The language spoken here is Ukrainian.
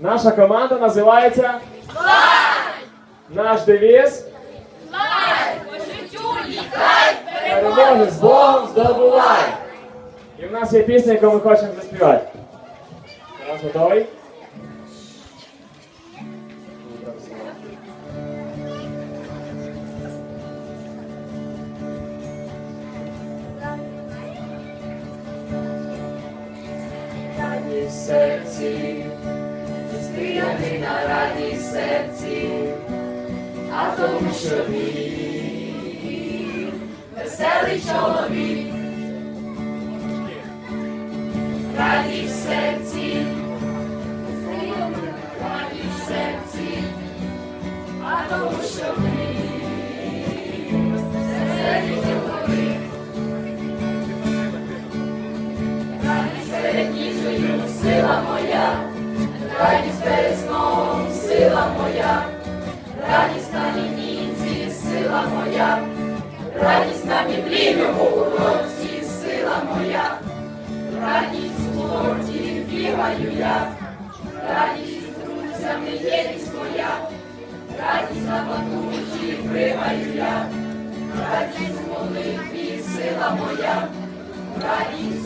Наша команда називається Лай! Наш девіз Перемоги з Богом здобувай! І в нас є пісня, яку ми хочемо заспівати. Тарас готовий? Серці, стояти на радість в серці, а тому, що він веселий чоловік. Радість в серці, радість в серці, а тому, що він веселий чоловік. Радість перед ніжею, сила моя, сила моя, радість на біблійному уроці, сила моя, радість в спорті бігаю я, радість з друзями єдність моя, радість на батуті пригаю я, радість в молитві, сила моя, радість